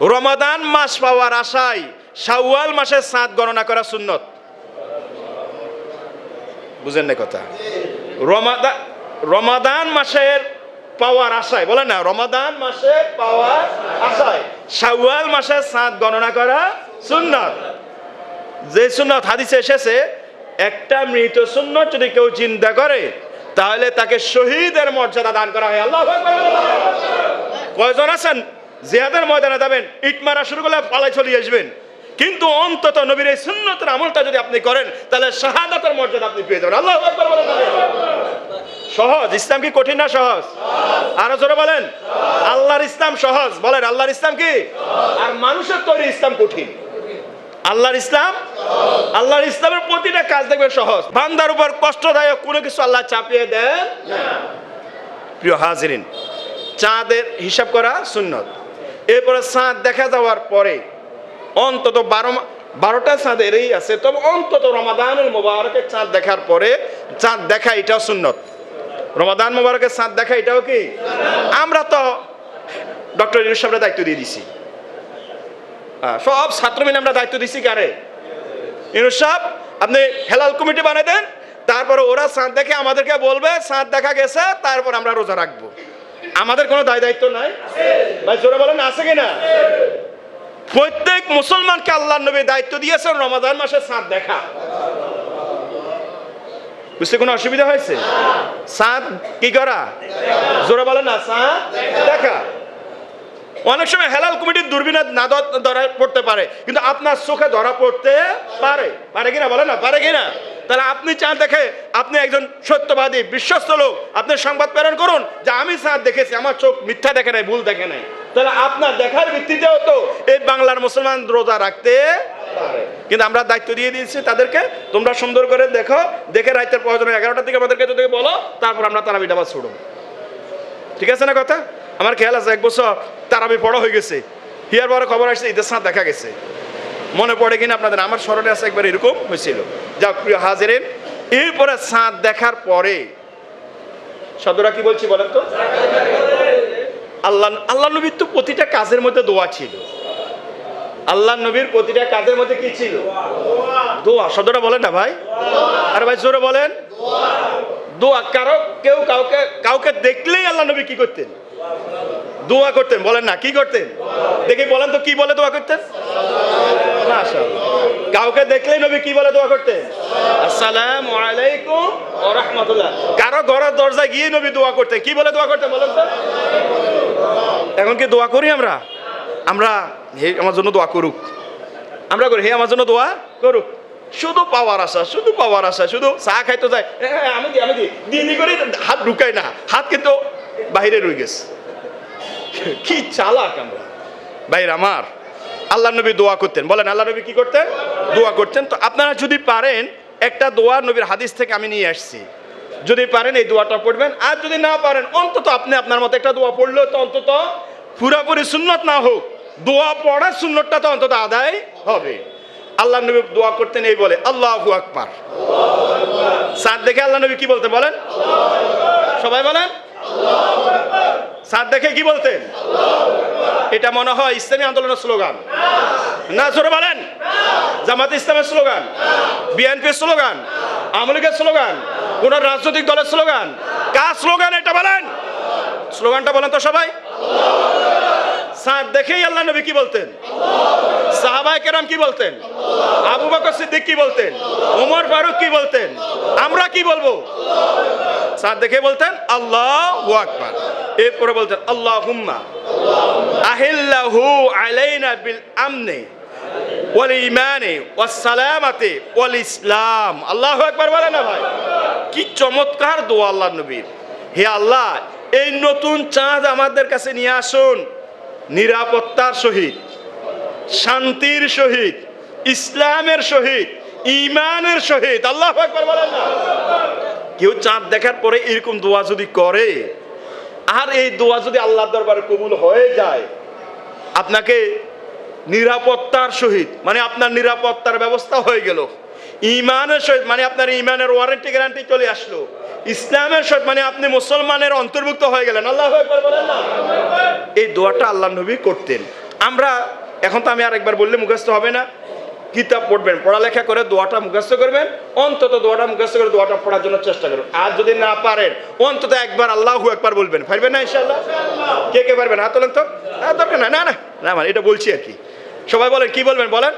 রমাদান মাস পাওয়ার আশায় শাওয়াল মাসের সাত গণনা করা সুন্নত। বুঝেন না কথা? রমাদান রমাদান মাসের পাওয়ার আশায়, বলেন না, রমাদান মাসের পাওয়ার আশায় শাওয়াল মাসের সাঁত গণনা করা সুন্নত। যে সুন্নত হাদিসে এসেছে, একটা মৃত সুন্নত যদি কেউ চিন্তা করে, তাহলে তাকে শহীদের মর্যাদা দান করা হয়। আল্লাহ কয়জন আছেন? জিহাদের ময়দানে যাবেন, ইট মারা শুরু করলে পালাই চলে আসবেন। কিন্তু অন্তত নবীর এই সুন্নতের আমলটা যদি আপনি করেন, তাহলে শাহাদাতের মর্যাদা আপনি পেয়ে যাবেন। আল্লাহ। সহজ। ইসলাম কি কঠিন না সহজ? আরও জোরে বলেন। আল্লাহর ইসলাম সহজ। বলেন, আল্লাহর ইসলাম কি? আর মানুষের তৈরি ইসলাম কঠিন। আল্লাহর ইসলাম? আল্লাহর ইসলামের প্রতিটা কাজ দেখবে সহজ। বান্দার উপর কষ্টদায়ক কোনো কিছু আল্লাহ চাপিয়ে দেন। প্রিয় হাজিরিন, চাঁদের হিসাব করা সুন্নত। এরপরে চাঁদ দেখা যাওয়ার পরে অন্তত বারো বারোটা চাঁদ এরই আছে, তবে অন্তত রমাদানুল মোবারকের চাঁদ দেখার পরে চাঁদ দেখা এটাও সুন্নত। রমাদান মোবারকের চাঁদ দেখা এটাও কি? আমরা তো ডক্টর ইউনুস সাহেবের দায়িত্ব দিয়ে দিছি। সব ছাত্র মিলে আমরা দায়িত্ব দিছি কারে? ইউনুস সাহেব, আপনি হেলাল কমিটি বানিয়ে দেন, তারপরে ওরা চাঁদ দেখে আমাদেরকে বলবে চাঁদ দেখা গেছে, তারপর আমরা রোজা রাখব। আমাদের কোনো দায় দায়িত্ব নাই? ভাই, জোরে বলেন, আছে কিনা? প্রত্যেক মুসলমানকে আল্লাহ নবী দায়িত্ব দিয়েছেন রমাদান মাসে সাঁত দেখা। বুঝতে কোনো অসুবিধা হয়েছে? সাঁত কি করা? জোরে বলে না, সাঁত দেখা। অনেক সময় হেলাল কমিটির দূরবীনে না ধরা পড়তে পারে, কিন্তু আপনার চোখে ধরা পড়তে পারে। পারে কিনা? বলে না, পারে কিনা? তাহলে আপনি চাঁদ দেখে আপনি একজন সত্যবাদী, বিশ্বস্ত লোক। আপনি সংবাদ প্রেরণ করুন যে আমি চাঁদ দেখেছি, আমার চোখ মিথ্যা দেখে নাই, ভুল দেখে নাই। তাহলে আপনার দেখার ভিত্তিতেও তো এই বাংলার মুসলমান রোজা রাখতে পারে। কিন্তু আমরা দায়িত্ব দিয়ে দিয়েছি তাদেরকে, তোমরা সুন্দর করে দেখো, দেখে রাতের প্রয়োজন এগারোটার দিকে আমাদেরকে যদি বলো, তারপর আমরা তারা বিটাবা ছুড়ব ঠিক আছে না কথা? আমার খেয়াল আছে, এক বছর তারাবি বড় হয়ে গেছে। হিয়ার বড় খবর আসছে, ঈদের সাঁত দেখা গেছে। মনে পড়ে কিনা আপনাদের? আমার স্মরণে আছে একবার এরকম হয়েছিল। যা প্রিয় হাজিরেন, এরপরে সাঁত দেখার পরে শব্দটা কি বলছি বলেন তো? আল্লাহ আল্লাহ নবীর তো প্রতিটা কাজের মধ্যে দোয়া ছিল। আল্লাহ নবীর প্রতিটা কাজের মধ্যে কি ছিল? দোয়া। শব্দটা বলেন না ভাই? আরে ভাই, জোরে বলেন। দোয়া। কারও কেউ কাউকে কাউকে দেখলেই আল্লাহ নবী কি করতেন? দোয়া করতেন বলেন না কি করতেন? দেখি বলেন তো কি বলে দোয়া করতেন। কাউকে দেখলেই নবী কি বলে দোয়া করতেন? আসসালামু আলাইকুম ওয়া রাহমাতুল্লাহ। কারও ঘরের দরজায় গিয়ে নবী দোয়া করতেন কি বলে দোয়া করতেন বলেন তো? এখন কি দোয়া করি আমরা? আমরা হে আমার জন্য দোয়া করুক। আমরা করি হে আমার জন্য দোয়া করুক। শুধু পাওয়ার আশা শুধু পাওয়ার আশা শুধু চা খাইতে যায় "এ, এ, আমি দি আমি দি। দিদি করে হাত ঢুকাই না হাত কিন্তু বাইরে রয়ে গেছে। কি চালাক আমরা? বাইরে আমার, আল্লাহ নবী দোয়া করতেন। বলেন, আল্লাহ নবী কি করতেন? দোয়া করতেন। তো আপনারা যদি পারেন, একটা দোয়া নবীর হাদিস থেকে আমি নিয়ে আসছি। যদি পারেন, এই দোয়াটা পড়বেন। আর যদি না পারেন, অন্তত আপনি আপনার মতো একটা দোয়া পড়লেও তো অন্তত পুরাপুরি সুন্নত না হোক, দোয়া পড়ার সুন্নতটা তো অন্তত আদায় হবে। আল্লাহ নবী দোয়া করতেন, এই বলে, আল্লাহু আকবার। সাত দেখে আল্লাহ নবী কি বলতে বলেন? সবাই বলেন সাত দেখে কি বলতেন? এটা মনে হয় ইসলামী আন্দোলনের স্লোগান। না, জোরে বলেন। জামাত ইসলামের স্লোগান, বিএনপির স্লোগান, আওয়ামী লীগের স্লোগান, কোন রাজনৈতিক দলের স্লোগান। কার স্লোগান এটা বলেন? স্লোগানটা বলেন তো সবাই। সাত দেখেই আল্লাহ নবী কি বলতেন? সাহাবাই কেরাম কি বলতেন? আবু বকর সিদ্দিক কি বলতেন? ওমর ফারুক কি বলতেন? আমরা কি বলব? সাত দেখে বলতেন, আল্লাহ আকবার। এরপরে বলতেন আল্লাহ হুম্মা আহিল্লাহু আলাইনা বিল আমনে ওয়াল ইমানে ওয়াস সালামাতে ওয়াল ইসলাম। আল্লাহু আকবার বলে না ভাই? কি চমৎকার দোয়া আল্লাহ নবীর। হে আল্লাহ, এই নতুন চাঁদ আমাদের কাছে নিয়ে আসুন। নিরাপত্তার সহিত, শান্তির সহিত, ইসলামের সহিত ইমানের সহিত। আল্লাহ কেউ চাঁদ দেখার পরে এরকম দোয়া যদি করে আর এই দোয়া যদি আল্লাহ দরবারে কবুল হয়ে যায়, আপনাকে নিরাপত্তার সহিত মানে আপনার নিরাপত্তার ব্যবস্থা হয়ে গেল। ইমানের সহিত মানে আপনার ইমানের ওয়ারেন্টি গ্যারান্টি চলে আসলো। ইসলামের সহিত মানে আপনি মুসলমানের অন্তর্ভুক্ত হয়ে গেলেন। আল্লাহ একবার এই দোয়াটা আল্লাহ নবী করতেন। আমরা, এখন তো আমি আরেকবার বললে মুখস্থ হবে না। কিতাব পড়বেন, পড়ালেখা করে দোয়াটা মুখস্থ করবেন, অন্তত দোয়াটা মুখস্থ করে দোয়াটা পড়ার জন্য চেষ্টা করবেন আর যদি না পারেন, অন্তত একবার আল্লাহ একবার বলবেন। পারবেন না ইনশাল্লাহ কে কে পারবেন? হাত তোলেন তো। হ্যাঁ দরকার না না না না মানে এটা বলছি আর কি। সবাই বলেন, কি বলবেন বলেন?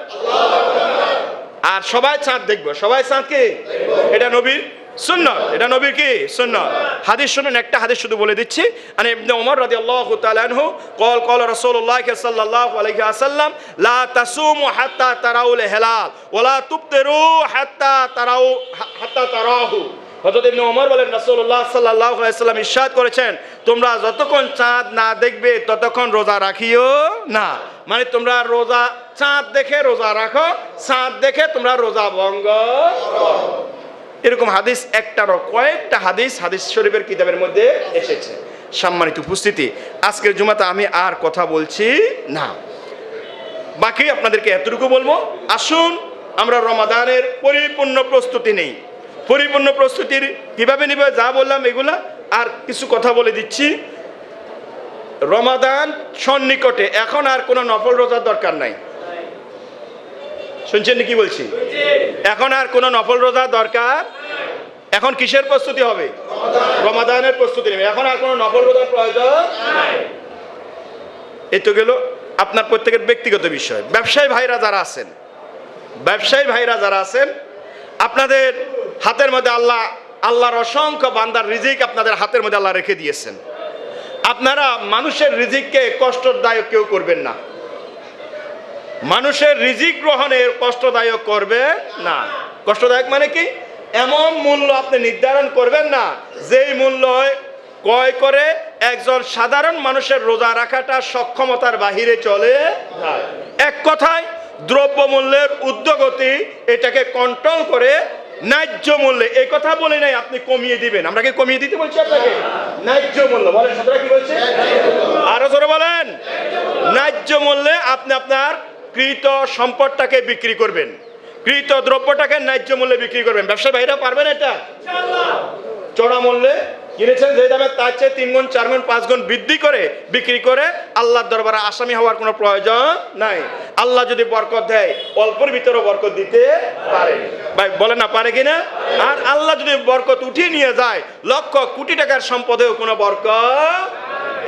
আর সবাই চাঁদ দেখব। সবাই চাঁদ কি? এটা নবীর সুন্নত। এটা নবীর কি? সুন্নত। হাদিস শুনুন, একটা হাদিস শুধু বলে দিচ্ছি। মানে ইবনে ওমর রাদিয়াল্লাহু তাআলা আনহু কল কল রাসূলুল্লাহ সাল্লাল্লাহু আলাইহি ওয়াসাল্লাম, লা তাসুমু হাত্তা তারাউল হিলাল ওয়ালা তুফতিরু হাত্তা তারাউ, হাত্তা তারাহু। হযরত ইবনে ওমর বলেন, রাসূলুল্লাহ সাল্লাল্লাহু আলাইহি ওয়াসাল্লাম ইরশাদ করেছেন, তোমরা যতক্ষণ চাঁদ না দেখবে, ততক্ষণ রোজা রাখিও না। মানে তোমরা রোজা, চাঁদ দেখে রোজা রাখো, চাঁদ দেখে তোমরা রোজা ভঙ্গ করো। এরকম হাদিস একটারও কয়েকটা হাদিস হাদিস শরীফের কিতাবের মধ্যে এসেছে। সম্মানিত উপস্থিতি, আজকের জুমাতে আমি আর কথা বলছি না। বাকি আপনাদেরকে এতটুকু বলব, আসুন আমরা রমাদানের পরিপূর্ণ প্রস্তুতি নেই। পরিপূর্ণ প্রস্তুতির কীভাবে নিবে, যা বললাম এগুলা, আর কিছু কথা বলে দিচ্ছি। রমাদান সন্নিকটে, এখন আর কোনো নফল রোজার দরকার নাই। শুনছেন কি বলছি? এখন আর কোনো নফল রোজা দরকার? এখন কিসের প্রস্তুতি হবে? রমাদানের প্রস্তুতি নেবে। এখন আর কোনো নফল রোজার প্রয়োজন এই তো গেল আপনার প্রত্যেকের ব্যক্তিগত বিষয়। ব্যবসায়ী ভাইরা যারা আছেন, ব্যবসায়ী ভাইরা যারা আছেন, আপনাদের হাতের মধ্যে আল্লাহ, আল্লাহর অসংখ্য বান্দার রিজিক আপনাদের হাতের মধ্যে আল্লাহ রেখে দিয়েছেন। আপনারা মানুষের রিজিককে কষ্টদায়ক কেউ করবেন না। মানুষের রিজিক গ্রহণের কষ্টদায়ক করবে না। কষ্টদায়ক মানে কি? এমন মূল্য আপনি নির্ধারণ করবেন না, যেই মূল্য ক্রয় করে একজন সাধারণ মানুষের রোজা রাখাটা সক্ষমতার বাহিরে চলে এক কথায় দ্রব্য মূল্যের উদ্যোগতি এটাকে কন্ট্রোল করে ন্যায্য মূল্যে। এই কথা বলে নাই আপনি কমিয়ে দিবেন। আমরা কি কমিয়ে দিতে বলছি আপনাকে? ন্যায্য মূল্য। বলেন সাথে কি বলছে? আরও জোরে বলেন। ন্যায্য মূল্যে আপনি আপনার কৃত সম্পদটাকে বিক্রি করবেন। কৃত দ্রব্যটাকে ন্যায্য মূল্যে বিক্রি করবেন। ব্যবসা ভাইরা পারবেন এটা? চড়া মূল্যে কিনেছেন যে দামে তার চেয়ে তিন গুণ চার গুণ পাঁচ গুণ বৃদ্ধি করে বিক্রি করে আল্লাহর দরবারে আসামি হওয়ার কোনো প্রয়োজন নাই। আল্লাহ যদি বরকত দেয় অল্পের ভিতরে বরকত দিতে পারে। ভাই বলে না পারে কিনা? আর আল্লাহ যদি বরকত উঠিয়ে নিয়ে যায় লক্ষ কোটি টাকার সম্পদেও কোনো বরকত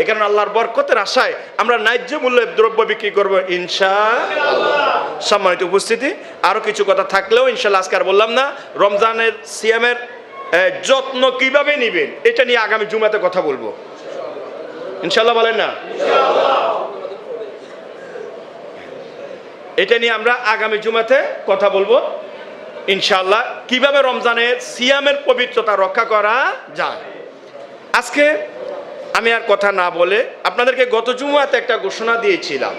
এখানে আল্লাহর বরকতের আশায় আমরা ন্যায্য মূল্যে দ্রব্য বিক্রি করব ইনশা সম্মানিত উপস্থিতি আরও কিছু কথা থাকলেও ইনশাল্লাহ আজকে আর বললাম না, রমজানের সিএমের যত্ন কীভাবে নিবেন, এটা নিয়ে আগামী জুমাতে কথা বলব। ইনশাল্লাহ বলেন না? এটা নিয়ে আমরা আগামী জুমাতে কথা বলব। ইনশাল্লাহ কীভাবে রমজানের সিয়ামের পবিত্রতা রক্ষা করা যায়। আজকে আমি আর কথা না বলে আপনাদেরকে গত জুমাতে একটা ঘোষণা দিয়েছিলাম।